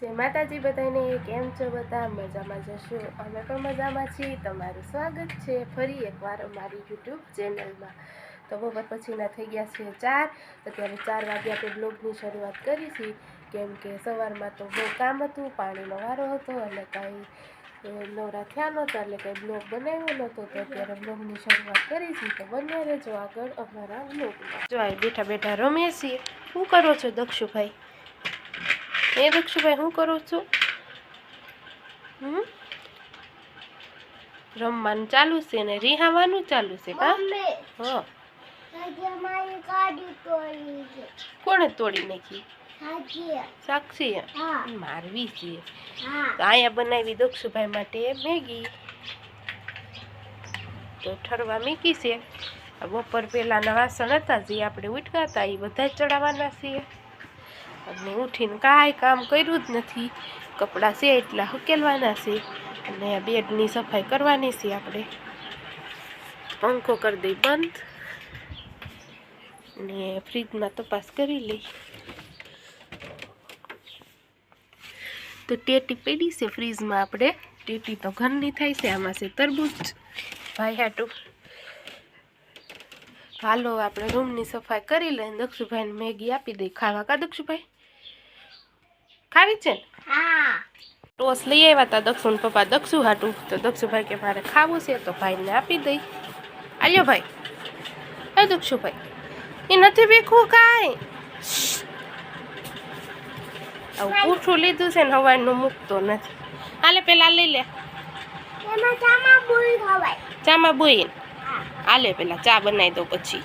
જય માતાજી બધાને કેમ છો બધા? મજામાં જશો? અમે પણ મજામાં છીએ. તમારું સ્વાગત છે ફરી એકવાર અમારી યુટ્યુબ ચેનલમાં. તો બપોર પછીના થઈ ગયા છે ચાર. અત્યારે ચાર વાગે આપણે બ્લોગની શરૂઆત કરી છે કેમ કે સવારમાં તો બહુ કામ હતું, પાણીનો વારો હતો અને કાંઈ નવરા થયા નહોતા એટલે કંઈ બ્લોગ બનાવ્યો નહોતો. તો અત્યારે બ્લોગની શરૂઆત કરી છે તો બંને રહેજો આગળ અમારા બ્લોગમાં. જો બેઠા બેઠા રમીએ છીએ. શું કરો છો દક્ષુભાઈ? એ દક્ષુભાઈ શું કરો છો? હમ? રમવાનું ચાલુ છે ને રિહાવાનું ચાલુ છે કા? હા. કોણે તોડી નાખી? સાક્ષી મારવી છે. અહીંયા બનાવી દક્ષુભાઈ માટે મેગી. તો ઠરવા મેકી છે. બપોર પહેલાના વાસણ હતા જે આપણે ઉટકા હતા એ બધા ચડાવવાના છીએ. અને ઉઠીને કાંઈ કામ કર્યું જ નથી. કપડાં છે એટલા હકેલવાના છે અને આ બેડની સફાઈ કરવાની છે આપણે. પંખો કરી દઈ બંધ ને ફ્રીજમાં તપાસ કરી લઈ. તો ટેટી પડી છે ફ્રીજમાં આપણે. ટેટી તો ઘરની થાય છે, આમાં છે તરબૂચ. ભાઈ હાટું. હાલો, આપણે રૂમની સફાઈ કરી લઈને દક્ષુભાઈને મેગી આપી દઈ. ખાવા કા દક્ષુભાઈ? ખાવી છે ને? ટોસ લઈ આવ્યા હતા દક્ષુ પપ્પા. દક્ષુ હાટું. તો દક્ષુભાઈ કે મારે ખાવું છે તો ભાઈને આપી દઈ. આલ્યો ભાઈ. એ દક્ષુભાઈ એ નથી વીખવું કાંઈ? આવું પૂઠું લીધું છે ને હવાનું મૂકતો નથી. હાલે પેલા લઈ લે. ચામા હા. હાલે પેલા ચા બનાવી દો પછી.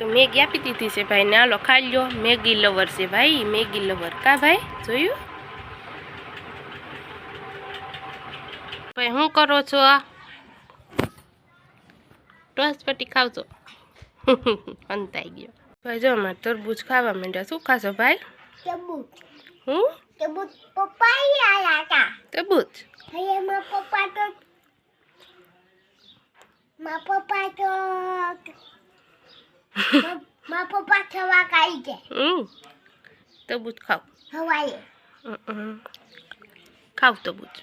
તો મેગી આપી દીધી છે ભાઈને હાલો ખાઈ લ્યો. મેગી લવર છે ભાઈ. Maggi lover. કા ભાઈ? જોયું? ભાઈ શું કરો છો? આ? ટોસ પટ્ટી ખાવજો. અંતાઈ ગયો. ભાઈ જો અમારે તરબૂચ ખાવા માંડ્યા. શું ખાશો ભાઈ? હું? પપ્પા ઈ હતા. તરબૂચ? હવે માં પપ્પા તો માં પપ્પા તો માં પપ્પા થવા કાઈ કે હમ. તરબૂચ ખાવ. હવાય. ખાવ તરબૂચ